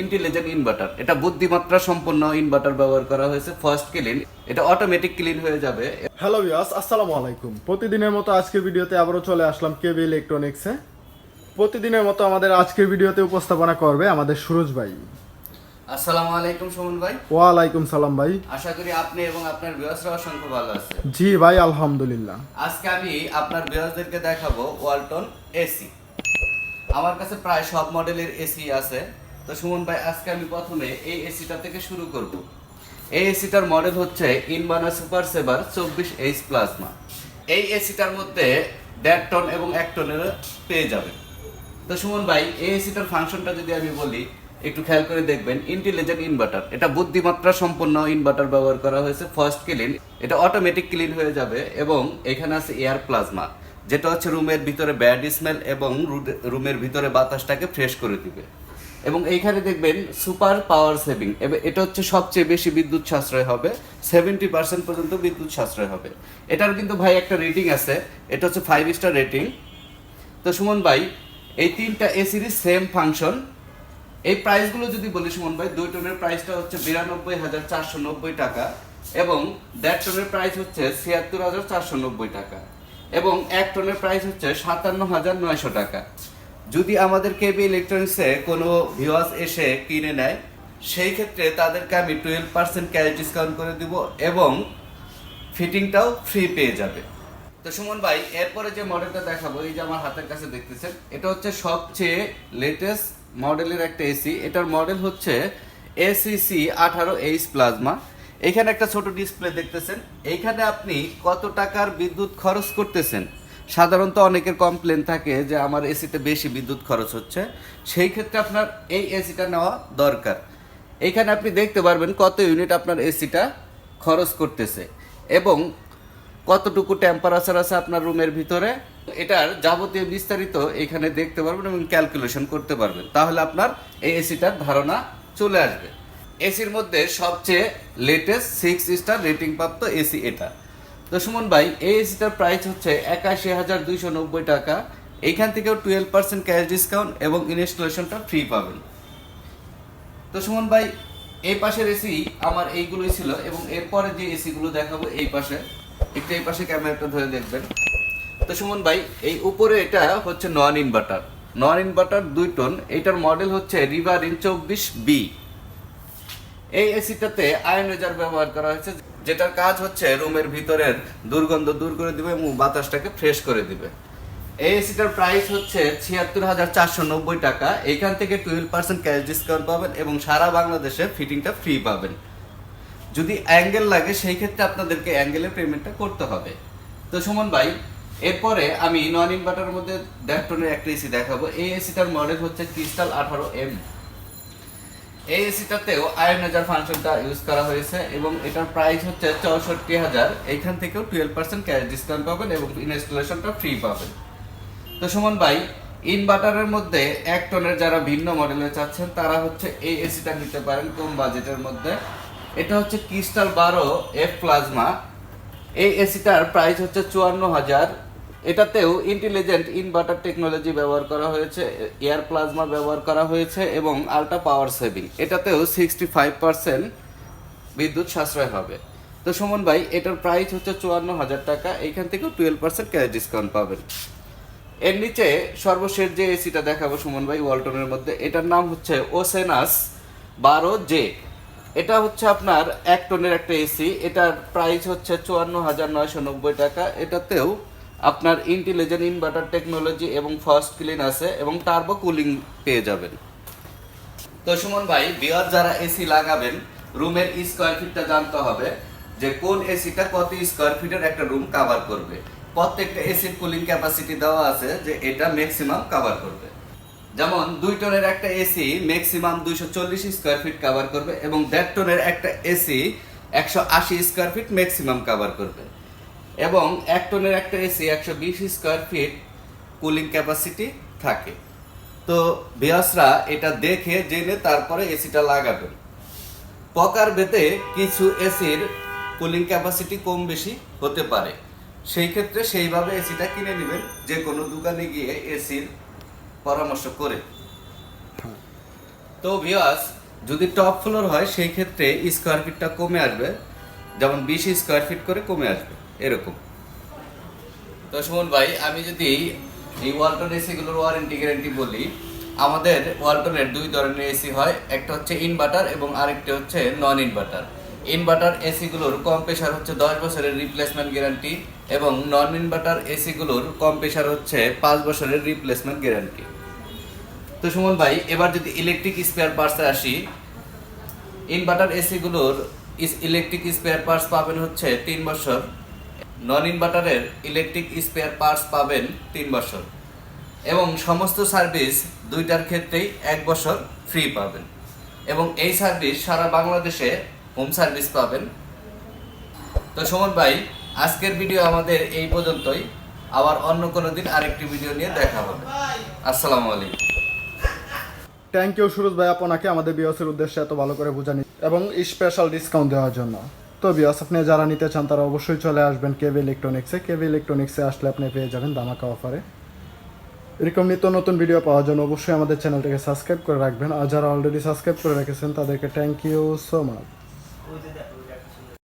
Intelligent inverter এটা বুদ্ধিমাত্রা সম্পন্ন inverter ব্যবহার করা হয়েছে। ফার্স্ট ক্লিন এটা অটোমেটিক ক্লিন হয়ে যাবে। হ্যালো ভিউয়ার্স আসসালামু আলাইকুম। প্রতিদিনের মতো আজকের ভিডিওতে আবারও চলে আসলাম কেবি ইলেকট্রনিক্সে। প্রতিদিনের মতো আমাদের আজকের ভিডিওতে উপস্থাপনা করবে আমাদের সুরজ ভাই। আসসালামু আলাইকুম সুমন ভাই। ওয়ালাইকুম সালাম ভাই। আশা করি আপনি এবং আপনার ভিউয়ার্সরা অসংখ্য ভালো আছে জি ভাই আলহামদুলিল্লাহ। আজকে আমি আপনার ভিউয়ার্সদেরকে দেখাবো ওয়ালটন এসি। আমার কাছে প্রায় সব মডেলের এসি আছে। তো সুমন ভাই, আজকে আমি প্রথমে এই এসিটা থেকে শুরু করব। এই এসিটার মডেল হচ্ছে ইনবানা সুপার সেভার চব্বিশ এইচ প্লাজমা এই এসিটার মধ্যে দেড় টন এবং এক টনের পেয়ে যাবেন তো সুমন ভাই, এই এসিটার ফাংশনটা যদি আমি বলি, একটু খেয়াল করে দেখবেন ইন্টেলিজেন্ট ইনভার্টার এটা বুদ্ধিমাত্রা সম্পন্ন ইনভার্টার ব্যবহার করা হয়েছে ফার্স্ট ক্লিন এটা অটোমেটিক ক্লিন হয়ে যাবে এবং এখানে আছে এয়ার প্লাজমা যেটা হচ্ছে রুমের ভিতরে ব্যাড স্মেল এবং রুমের ভিতরে বাতাসটাকে ফ্রেশ করে দিবে। এবং এইখানে দেখবেন সুপার পাওয়ার সেভিং। এটা হচ্ছে সবচেয়ে বেশি বিদ্যুৎ সাশ্রয় হবে। সেভেন্টি পার্সেন্ট পর্যন্ত বিদ্যুৎ সাশ্রয় হবে। এটার কিন্তু ভাই একটা রেটিং আছে। এটা হচ্ছে ফাইভ স্টার রেটিং তো সুমন ভাই, এই তিনটা এসিরই সেম ফাংশন এই প্রাইসগুলো যদি বলি সুমন ভাই, দুই টনের প্রাইসটা হচ্ছে বিরানব্বই হাজার চারশো নব্বই টাকা এবং দেড় টনের প্রাইস হচ্ছে ছিয়াত্তর হাজার চারশো নব্বই টাকা এবং এক টনের প্রাইস হচ্ছে সাতান্ন হাজার নয়শো টাকা। যদি আমাদের কেবি ইলেকট্রনিক্সে কোনো ভিওয়াস এসে কিনে নেয়, সেই ক্ষেত্রে তাদেরকে আমি টুয়েলভ পার্সেন্ট ক্যাশ ডিসকাউন্ট করে দিব এবং ফিটিংটাও ফ্রি পেয়ে যাবে। তো সুমন ভাই, এরপরে যে মডেলটা দেখাবো, এই যে আমার হাতের কাছে দেখতেছেন, এটা হচ্ছে সবচেয়ে লেটেস্ট মডেলের একটা এসি এটার মডেল হচ্ছে এসিসি আঠারো এইচ প্লাজমা এখানে একটা ছোট ডিসপ্লে দেখতেছেন এইখানে আপনি কত টাকার বিদ্যুৎ খরচ করতেছেন? সাধারণত অনেকের কমপ্লেন থাকে যে আমার এসিতে বেশি বিদ্যুৎ খরচ হচ্ছে। সেই ক্ষেত্রে আপনার এই এসিটা নেওয়া দরকার। এখানে আপনি দেখতে পারবেন কত ইউনিট আপনার এসিটা খরচ করতেছে এবং কতটুকু টেম্পারেচার আছে আপনার রুমের ভিতরে। এটার যাবতীয় বিস্তারিত এখানে দেখতে পারবেন এবং ক্যালকুলেশন করতে পারবেন। তাহলে আপনার এই এসিটার ধারণা চলে আসবে। এসির মধ্যে সবচেয়ে লেটেস্ট সিক্স স্টার রেটিং প্রাপ্ত এসি এটা। তো সুমন ভাই, এই এসিটার প্রাইস হচ্ছে একাশি হাজার দুইশো নব্বই টাকা। এইখান থেকেও টুয়েলভ পার্সেন্ট ক্যাশ ডিসকাউন্ট এবং ইনস্টলেশনটা ফ্রি পাবেন। তো সুমন ভাই, এই পাশের এসি আমার এইগুলোই ছিল এবং এরপরে যে এসিগুলো দেখাবো এই পাশে, একটু এই পাশে ক্যামেরাটা ধরে দেখবেন। তো সুমন ভাই, এই উপরে এটা হচ্ছে নন ইনভার্টার নন ইনভার্টার দুই টন এটার মডেল হচ্ছে রিভার ইন চব্বিশ বি এই এসিটাতে আয়নাইজার ব্যবহার করা হয়েছে, যেটার কাজ হচ্ছে রুমের ভিতরের দুর্গন্ধ দূর করে দিবে এবং বাতাসটাকে ফ্রেশ করে দিবে। এই এসিটার প্রাইস হচ্ছে ছিয়াত্তর হাজার চারশো নব্বই টাকা। এখান থেকে টুয়েলভ পার্সেন্ট ক্যাশ ডিসকাউন্ট পাবেন এবং সারা বাংলাদেশে ফিটিংটা ফ্রি পাবেন। যদি অ্যাঙ্গেল লাগে, সেই ক্ষেত্রে আপনাদেরকে অ্যাঙ্গেলের পেমেন্টটা করতে হবে। তো সুমন ভাই, এরপরে আমি নন ইনভার্টারের মধ্যে দেড় টনের একটা এসি দেখাবো। এই এসিটার মডেল হচ্ছে ক্রিস্টাল আঠারো এম এই এসিটাতেও আয়নাইজার ফাংশনটা ইউজ করা হয়েছে এবং এটার প্রাইস হচ্ছে চৌষট্টি হাজার। এইখান থেকেও টুয়েলভ পার্সেন্ট ক্যাশ ডিসকাউন্ট পাবেন এবং ইনস্টলেশনটা ফ্রি পাবেন। তো সুমন ভাই ইনভার্টারের মধ্যে এক টনের যারা ভিন্ন মডেলের চাচ্ছেন, তারা হচ্ছে এই এসিটা নিতে পারেন কম বাজেটের মধ্যে। এটা হচ্ছে ক্রিস্টাল বারো এফ প্লাজমা এই এসিটার প্রাইস হচ্ছে চুয়ান্ন হাজার। এটাতেও ইন্টেলিজেন্ট ইনভার্টার টেকনোলজি ব্যবহার করা হয়েছে এয়ার প্লাজমা ব্যবহার করা হয়েছে এবং আলট্রা পাওয়ার সেভিং এটাতেও সিক্সটি ফাইভ পার্সেন্ট বিদ্যুৎ সাশ্রয় হবে। তো সুমন ভাই, এটার প্রাইস হচ্ছে চুয়ান্ন হাজার টাকা এইখান থেকেও টুয়েলভ পার্সেন্ট ক্যাশ ডিসকাউন্ট পাবেন। এর নিচে সর্বশেষ যে এসিটা দেখাবো সুমন ভাই, ওয়ালটনের মধ্যে, এটার নাম হচ্ছে ওসেনাস বারো জে এটা হচ্ছে আপনার এক টনের একটা এসি এটার প্রাইস হচ্ছে চুয়ান্ন হাজার নয়শো নব্বই টাকা, এটাতেও আপনার ইন্টেলিজেন্ট ইনভার্টার টেকনোলজি এবং ফার্স্ট ক্লিন আছে এবং টার্বো কুলিং পেয়ে যাবেন। তো সুমন ভাই, বিয়ার যারা এসি লাগাবেন, রুমের স্কোয়ার ফিটটা জানতে হবে যে কোন এসিটা কত স্কোয়ার ফিটের একটা রুম কভার করবে। প্রত্যেকটা এসির কুলিং ক্যাপাসিটি দেওয়া আছে যে এটা ম্যাক্সিমাম কভার করবে। যেমন, দুই টনের একটা এসি ম্যাক্সিমাম দুইশো চল্লিশ স্কোয়ার ফিট কভার করবে এবং দেড় টনের একটা এসি একশো আশি স্কোয়ার ফিট ম্যাক্সিমাম কভার করবে। এবং এক টনের একটা এসি একশো বিশ স্কোয়ার ফিট কুলিং ক্যাপাসিটি থাকে। তো বিয়াসরা এটা দেখে, জেনে তারপরে এসিটা লাগাবেন। পকার বেতে কিছু এসির কুলিং ক্যাপাসিটি কম বেশি হতে পারে। সেই ক্ষেত্রে সেইভাবে এসিটা কিনে নেবেন, যে কোনো দোকানে গিয়ে এসির পরামর্শ করে। তো ভিওয়াস যদি টপ ফ্লোর হয়, সেই ক্ষেত্রে স্কোয়ার ফিটটা কমে আসবে। যেমন বিশ স্কোয়ার ফিট করে কমে আসবে। এরকম। তো সুমন ভাই, আমি যদি এই ওয়ালটন এসিগুলোর ওয়ারেন্টি গ্যারান্টি বলি, আমাদের ওয়ালটনের দুই ধরনের এসি হয়, একটা হচ্ছে ইনভার্টার এবং আরেকটা হচ্ছে নন ইনভার্টার ইনভার্টার এসিগুলোর কম প্রেশার হচ্ছে দশ বছরের রিপ্লেসমেন্ট গ্যারান্টি এবং নন ইনভার্টার এসিগুলোর কম প্রেশার হচ্ছে পাঁচ বছরের রিপ্লেসমেন্ট গ্যারান্টি তো সুমন ভাই, এবার যদি ইলেকট্রিক স্পেয়ার পার্টসে আসি ইনভার্টার এসিগুলোর ইলেকট্রিক স্পেয়ার পার্টস পাবেন হচ্ছে তিন বছর। নন ইনভার্টারের ইলেকট্রিক স্পেয়ার পার্টস পাবেন তিন বছর এবং সমস্ত সার্ভিস দুইটার ক্ষেত্রেই এক বছর ফ্রি পাবেন এবং এই সার্ভিস সারা বাংলাদেশে হোম সার্ভিস পাবেন। তো সুমন ভাই, আজকের ভিডিও আমাদের এই পর্যন্তই। আবার অন্য কোনো দিন আরেকটি ভিডিও নিয়ে দেখা হবে। আসসালামু আলাইকুম। থ্যাংক ইউ সুরজ ভাই, আপনাকে আমাদের বিয়সের উদ্দেশ্যে এত ভালো করে বোঝানি এবং স্পেশাল ডিসকাউন্ট দেওয়ার জন্য। তো বিয়াস আপনি যারা নিতে চান, তারা অবশ্যই চলে আসবেন কেভি ইলেকট্রনিক্সে। কেভি ইলেকট্রনিক্সে আসলে আপনি পেয়ে যাবেন দামাকা অফারে। এরকম নিত্য নতুন ভিডিও পাওয়ার জন্য অবশ্যই আমাদের চ্যানেলটাকে সাবস্ক্রাইব করে রাখবেন। আর যারা অলরেডি সাবস্ক্রাইব করে রেখেছেন, তাদেরকে থ্যাংক ইউ সো মাচ